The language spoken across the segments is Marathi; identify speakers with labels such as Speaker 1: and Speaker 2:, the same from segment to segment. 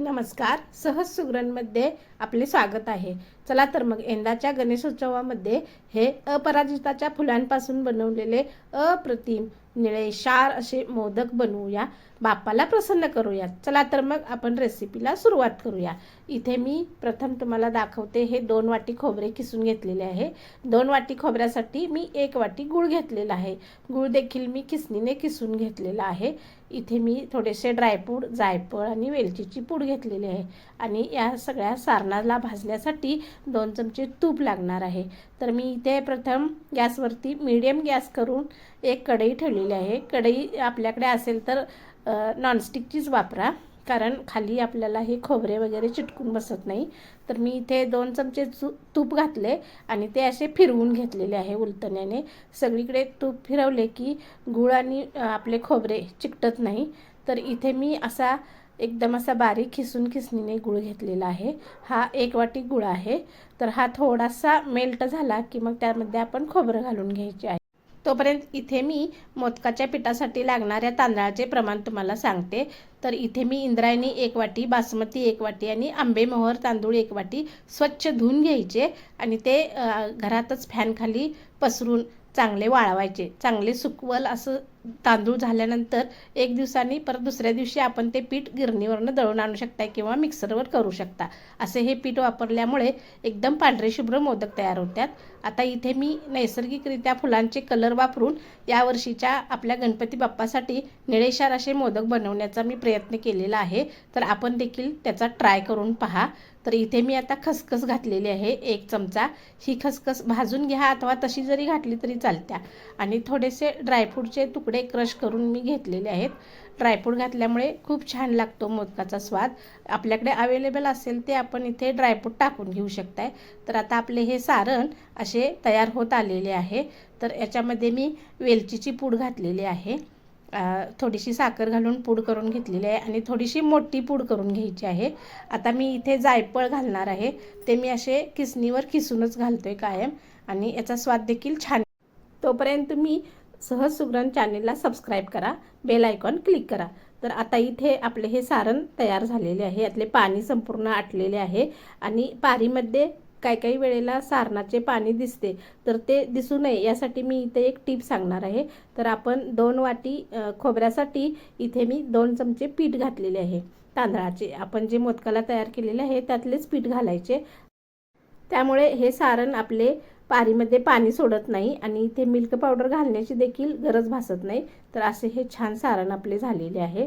Speaker 1: नमस्कार. सहज सुगरणमध्ये आपले स्वागत आहे. चला तर मग यंदाच्या गणेशोत्सवामध्ये हे अपराजिताच्या फुलांपासून बनवलेले अप्रतिम निळे शार असे मोदक बनवूया. बाप्पाला प्रसन्न करूया. चला तर मग आपण रेसिपीला सुरुवात करूया. इथे मी प्रथम तुम्हाला दाखवते हे दोन वाटी खोबरे किसून घेतलेले आहे. दोन वाटी खोबऱ्यासाठी मी एक वाटी गूळ घेतलेला आहे. गूळ देखील मी किसनीने किसून घेतलेला आहे. इथे मी थोडेसे ड्रायपूड जायफळ आणि वेलचीची पूड घेतलेली आहे. आणि या सगळ्या सारणाला भाजण्यासाठी दोन चमचे तूप लागणार आहे. तर मी इथे प्रथम गॅसवरती मीडियम गॅस करून एक कढई ठेवलेली आहे. कढई आपल्याकडे असेल तर नॉनस्टिकचीच वापरा. कारण खाली आपल्याला हे खोबरे वगैरे चिटकून बसत नाही. तर मी इथे दोन चमचे चू तूप घातले आणि ते असे फिरवून घेतलेले आहे उलटण्याने सगळीकडे तूप फिरवले की गूळ आणि आपले खोबरे चिकटत नाही. तर इथे मी असा एकदम असा बारीक खिसून खिसणीने गुळ घेतलेला आहे. हा एक वाटी गुळ आहे. तर हा थोडासा मेल्ट झाला की मग त्यामध्ये आपण खोबरं घालून घ्यायचे आहे. तोपर्यंत इथे मी मोदकाच्या पिठासाठी लागणाऱ्या तांदळाचे प्रमाण तुम्हाला सांगते. तर इथे मी इंद्रायणी एक वाटी बासमती एक वाटी आणि आंबेमोहर तांदूळ एक वाटी स्वच्छ धुवून घ्यायचे आणि ते घरातच फॅनखाली पसरून चांगले वाळवायचे. चांगले सुकवल असं तांदूळ झाल्यानंतर एक दिवसांनी परत दुसऱ्या दिवशी आपण ते पीठ गिरणीवरनं दळून आणू शकता किंवा मिक्सरवर करू शकता. असे हे पीठ वापरल्यामुळे एकदम पांढरे शुभ्र मोदक तयार होतात. आता इथे मी नैसर्गिकरित्या फुलांचे कलर वापरून यावर्षीच्या आपल्या गणपती बाप्पासाठी निळेशार असे मोदक बनवण्याचा मी प्रयत्न केलेला आहे. तर आपण देखील त्याचा ट्राय करून पहा. तर इथे मी आता खसखस घातलेली आहे एक चमचा. ही खसखस भाजून घ्या अथवा तशी जरी घातली तरी चालत्या. आणि थोडेसे ड्रायफ्रूटचे तुकडे क्रश करून मी घेतलेले आहेत. ड्रायफ्रूट घातल्यामुळे खूप छान लागतो मोदकाचा स्वाद. आपल्याकडे अवेलेबल असेल ते आपण इथे ड्रायफ्रूट टाकून घेऊ शकताय. तर आता आपले हे सारण असे तयार होत आलेले आहे. तर याच्यामध्ये मी वेलचीची पूड घातलेली आहे. थोडीशी साखर घालून पूड करून घेतलेली आहे आणि थोडीशी मोठी पूड करून घ्यायची आहे. आता मी इथे जायफळ घालणार आहे. ते मी असे किसणीवर किसूनच घालतोय कायम आणि याचा स्वाद देखील छान. तोपर्यंत मी सहज सुग्रण चॅनेलला सबस्क्राईब करा बेल आयकॉन क्लिक करा. तर आता इथे आपले हे सारण तयार झालेले आहे यातले पाणी संपूर्ण आटलेले आहे आणि पारीमध्ये काही काही वेळेला सारणाचे पाणी दिसते तर ते दिसू नये यासाठी मी इथे एक टीप सांगणार आहे. तर आपण दोन वाटी खोबऱ्यासाठी इथे मी दोन चमचे पीठ घातलेले आहे तांदळाचे. आपण जे मोदकाला तयार केलेले आहे त्यातलेच पीठ घालायचे. त्यामुळे हे सारण आपले पारीमध्ये पाणी सोडत नाही आणि इथे मिल्क पावडर घालण्याची देखील गरज भासत नाही. तर असे हे छान सारण आपले झालेले आहे.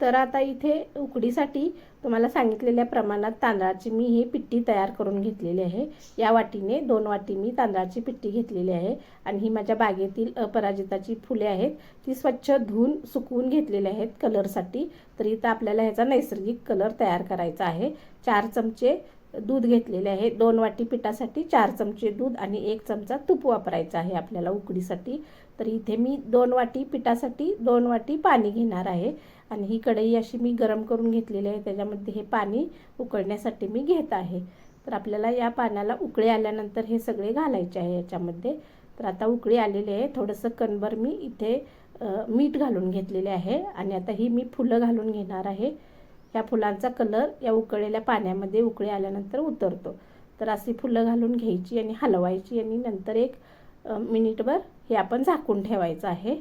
Speaker 1: तर आता इथे उकडीसाठी तुम्हाला सांगितलेल्या प्रमाणात तांदळाची मी ही पिट्टी तयार करून घेतलेली आहे. या वाटीने दोन वाटी मी तांदळाची पिट्टी घेतलेली आहे आणि ही माझ्या बागेतील अपराजिताची फुले आहेत. ती स्वच्छ धुवून सुकवून घेतलेली आहेत कलरसाठी. तर इथं आपल्याला ह्याचा नैसर्गिक कलर तयार करायचा आहे. चार चमचे दूध घेतलेले आहे. दोन वाटी पिठासाठी चार चमचे दूध आणि एक चमचा तूप वापरायचा आहे आपल्याला उकडीसाठी. तर इथे मी दोन वाटी पिठासाठी दोन वाटी पाणी घेणार आहे. आणि ही कढई अशी मी गरम करून घेतलेली आहे. त्याच्यामध्ये हे पाणी उकळण्यासाठी मी घेत आहे. तर आपल्याला या पाण्याला उकळी आल्यानंतर हे सगळे घालायचे आहे याच्यामध्ये. तर आता उकळी आलेली आहे. थोडंसं कणभर मी इथे मीठ घालून घेतलेले आहे. आणि आता ही मी फुलं घालून घेणार आहे. या फुलांचा कलर या उकळलेल्या पाण्यामध्ये उकळी आल्यानंतर उतरतो. तर अशी फुलं घालून घ्यायची आणि हलवायची आणि नंतर एक मिनिटभर हे आपण झाकून ठेवायचं आहे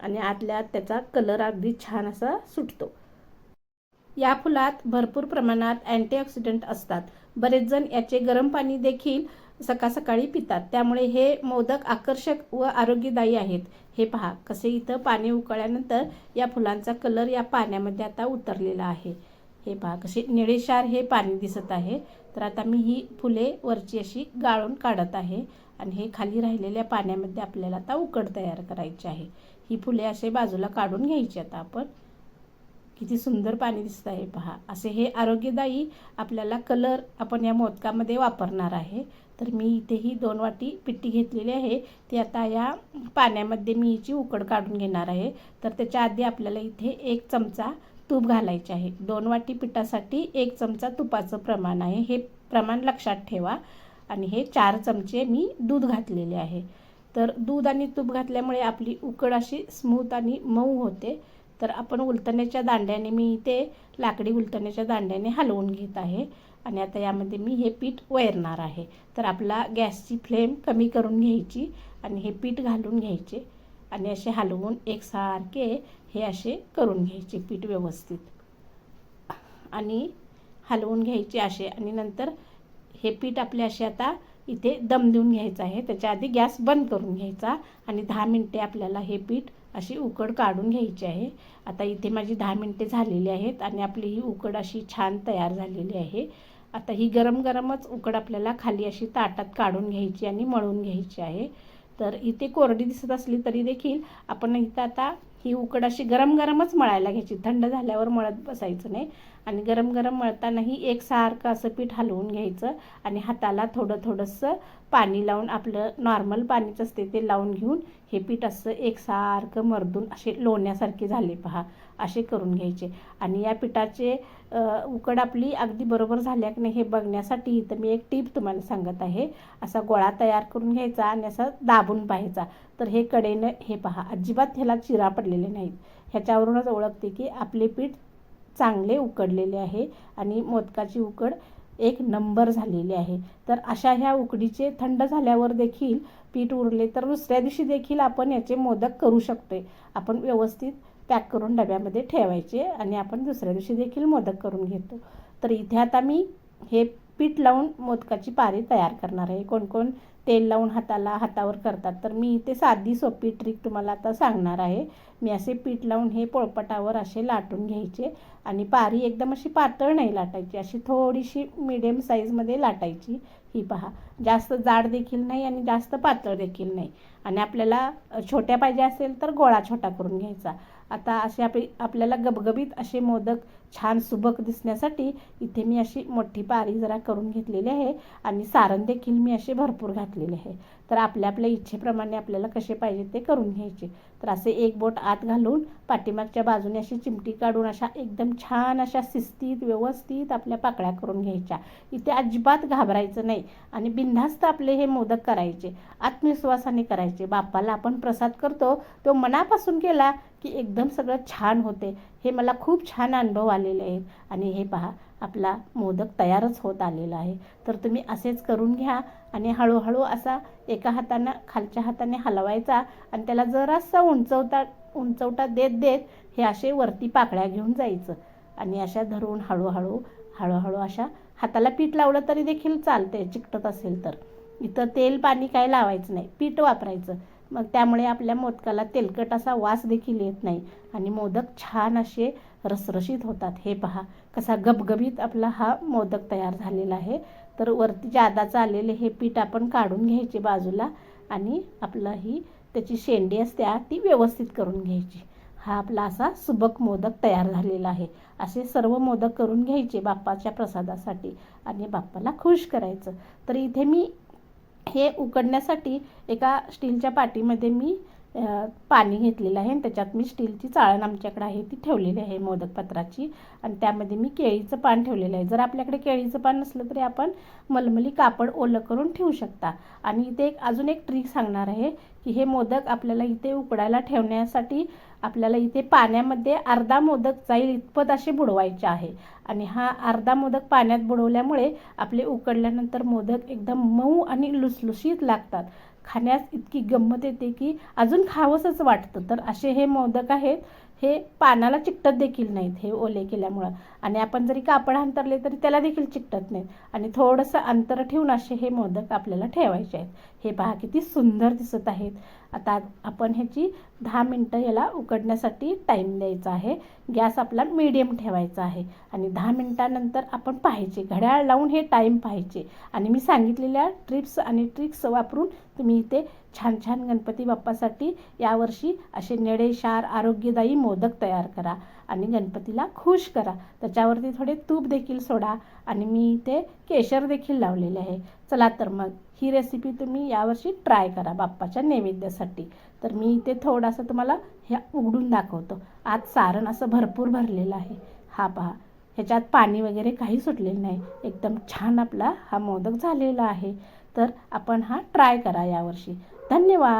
Speaker 1: आणि आतल्या त्याचा कलर अगदी छान असा सुटतो. या फुलात भरपूर प्रमाणात अँटीऑक्सिडंट असतात. बरेच जण याचे गरम पाणी देखील सकाळ सकाळी पितात. त्यामुळे हे मोदक आकर्षक व आरोग्यदायी आहेत. हे पहा कसे इथं पाणी उकळल्यानंतर या फुलांचा कलर या पाण्यामध्ये आता उतरलेला आहे. हे पहा कसे निळेशार हे पाणी दिसत आहे. तर आता मी ही फुले वरची अशी गाळून काढत आहे आणि हे खाली राहिलेल्या पाण्यामध्ये आपल्याला आता उकड तयार करायची आहे. ही फुले असे बाजूला काढून घ्यायची आता आपण. किती सुंदर पाणी दिसत आहे पहा. असे हे आरोग्यदायी आपल्याला कलर आपण या मोदकामध्ये वापरणार आहे. तर मी इथेही दोन वाटी पिट्टी घेतलेली आहे. ती आता या पाण्यामध्ये मी हिची उकड काढून घेणार आहे. तर त्याच्या आधी आपल्याला इथे एक चमचा तूप घालायचे आहे. दोन वाटी पिठासाठी एक चमचा तुपाचं प्रमाण आहे. हे प्रमाण लक्षात ठेवा. आणि हे चार चमचे मी दूध घातलेले आहे. तर दूध आणि तूप घातल्यामुळे आपली उकड अशी स्मूथ आणि मऊ होते. तर आपण उलटण्याच्या दांड्याने मी इथे लाकडी उलटण्याच्या दांड्याने हलवून घेत आहे. आणि आता यामध्ये मी हे पीठ वैरणार आहे. तर आपला गॅसची फ्लेम कमी करून घ्यायची आणि हे पीठ घालून घ्यायचे आणि असे हलवून एकसारखे हे असे करून घ्यायचे पीठ व्यवस्थित. आणि हलवून घ्यायचे असे आणि नंतर हे पीठ आपले असे आता इथे दम देऊन घ्यायचं आहे. त्याच्या आधी गॅस बंद करून घ्यायचा आणि दहा मिनटे आपल्याला हे पीठ अशी उकड काढून घ्यायची आहे. आता इथे माझी दहा मिनटे झालेली आहेत आणि आपली ही उकड अशी छान तयार झालेली आहे. आता ही गरम गरमच उकड आपल्याला खाली अशी ताटात काढून घ्यायची आणि मळून घ्यायची आहे. तर इथे कोरडी दिसत असली तरी देखील आपण इथं आता ही उकड अशी गरम गरमच मळायला घ्यायची. थंड झाल्यावर मळत बसायचं नाही. आणि गरम गरम मळतानाही एकसारखं असं पीठ हलवून घ्यायचं आणि हाताला थोडं थोडंसं पाणी लावून आपलं नॉर्मल पाणीच असते ते लावून घेऊन हे पीठ असं एकसारखं मर्दून असे लोण्यासारखे झाले पहा असे करून घ्यायचे. आणि या पिठाचे उकड आपली अगदी बरोबर झाल्या की नाही हे बघण्यासाठी तर मी एक टीप तुम्हाला सांगत आहे. असा गोळा तयार करून घ्यायचा आणि असा दाबून पाहायचा. तर हे कडेनं हे पहा अजिबात ह्याला चिरा पडलेले नाहीत. ह्याच्यावरूनच ओळखते की आपले पीठ चांगले उकडलेले आहे आणि मोदकाची उकड एक नंबर झालेली आहे. तर अशा ह्या उकडीचे थंड झाल्यावर देखील पीठ उरले तर दुसऱ्या दिवशी देखील आपण याचे मोदक करू शकतोय. आपण व्यवस्थित पॅक करून डब्यामध्ये ठेवायचे आणि आपण दुसऱ्या दिवशी देखील मोदक करून घेतो. तर इथे आता मी हे पीठ लावून मोदकाची पारी तयार करणार आहे. कोण कोण तेल लावून हाताला हातावर करतात तर मी इथे साधी सोपी ट्रिक तुम्हाला आता सांगणार आहे. मी असे पीठ लावून हे पोळपटावर असे लाटून घ्यायचे आणि पारी एकदम अशी पातळ नाही लाटायची अशी थोडीशी मिडियम साईजमध्ये लाटायची. ही पहा जास्त जाड देखील नाही आणि जास्त पातळ देखील नाही. आणि आपल्याला छोट्या पाहिजे असेल तर गोळा छोटा करून घ्यायचा. आता असे आप आपल्याला गबगबीत असे मोदक छान सुबक दिसण्यासाठी इथे मी अशी मोठी पारी जरा करून घेतलेली आहे आणि सारण देखील मी असे भरपूर घातलेले आहे. तर आपल्या आपल्या इच्छेप्रमाणे आपल्याला कसे पाहिजे ते करून घ्यायचे. तर असे एक बोट आत घालून पाठीमागच्या बाजूने अशी चिमटी काढून अशा एकदम छान अशा शिस्तीत व्यवस्थित आपल्या पाकळ्या करून घ्यायच्या. इथे अजिबात घाबरायचं नाही आणि बिनधास्त आपले हे मोदक करायचे आत्मविश्वासाने करायचे. बाप्पाला आपण प्रसाद करतो तो मनापासून केला की एकदम सगळं छान होते. हे मला खूप छान अनुभव आलेले आहेत. आणि हे पहा आपला मोदक तयारच होत आलेला आहे. तर तुम्ही असेच करून घ्या आणि हळूहळू असा एका हातानं खालच्या हाताने हलवायचा आणि त्याला जरासा उंचवता उंचवटा देत देत हे असे वरती पाकळ्या घेऊन जायचं. आणि अशा धरून हळूहळू हळूहळू अशा हाताला पीठ लावलं तरी देखील चालते चिकटत असेल तर. इथं तेल पाणी काय लावायचं नाही पीठ वापरायचं. मग त्यामुळे आपल्या मोदकाला तेलकट असा वास देखील येत नाही. आणि मोदक छान असे रसरशीत होतात. हे पहा कसा गबगबीत आपला हा मोदक तयार झालेला आहे. तर वरती जादाचं आलेले हे पीठ आपण काढून घ्यायचे बाजूला आणि आपलं ही त्याची शेंडी असते ती व्यवस्थित करून घ्यायची. हा आपला असा सुबक मोदक तयार झालेला आहे. असे सर्व मोदक करून घ्यायचे बाप्पाच्या प्रसादासाठी आणि बाप्पाला खुश करायचं. तर इथे मी हे उकडण्यासाठी एका स्टीलच्या पाटीमध्ये मी पाणी घेतलेलं आहे आणि त्याच्यात मी स्टीलची चाळण आमच्याकडे आहे ती ठेवलेली आहे मोदक पत्राची आणि त्यामध्ये मी केळीचं पान ठेवलेलं आहे. जर आपल्याकडे केळीचं पान नसलं तरी आपण मलमली कापड ओलं करून ठेवू शकता. आणि इथे एक अजून एक ट्रिक सांगणार आहे की हे मोदक आपल्याला इथे उकडायला ठेवण्यासाठी आपल्याला इथे पाण्यामध्ये अर्धा मोदक जाईल इतपत असे बुडवायचे आहे. आणि हा अर्धा मोदक पाण्यात बुडवल्यामुळे आपले उकडल्यानंतर मोदक एकदम मऊ आणि लुसलुशीत लागतात. खाण्यास इतकी गंमत येते की अजून खावंसंच वाटतं. तर असे हे मोदक आहेत हे पानाला चिकटत देखील नाहीत हे ओले केल्यामुळं. आणि आपण जरी कापड अंतरले तरी त्याला देखील चिकटत नाहीत. आणि थोडंसं अंतर ठेवून असे हे मोदक आपल्याला ठेवायचे आहेत. हे पहा किती सुंदर दिसत आहेत. आता आपण ह्याची दहा मिनटं याला उकडण्यासाठी टाईम द्यायचा आहे. गॅस आपला मीडियम ठेवायचा आहे. आणि दहा मिनटानंतर आपण पाहायचे घड्याळ लावून हे टाईम पाहायचे. आणि मी सांगितलेल्या ट्रिप्स आणि ट्रिक्स वापरून तुम्ही इथे छान छान गणपती बाप्पासाठी यावर्षी असे नेडेशार आरोग्यदायी मोदक तयार करा आणि गणपतीला खुश करा. त्याच्यावरती थोडे तूप देखील सोडा आणि मी इथे केशर देखील लावलेले आहे. चला तर मग ही रेसिपी तुम्ही यावर्षी ट्राय करा बाप्पाच्या नैवेद्यासाठी. तर मी इथे थोडासा तुम्हाला ह्या उघडून दाखवतो. आज सारण असं भरपूर भरलेलं आहे. हा पहा ह्याच्यात पाणी वगैरे काही सुटलेलं नाही. एकदम छान आपला हा मोदक झालेला आहे. तर आपण हा ट्राय करा यावर्षी. धन्यवाद.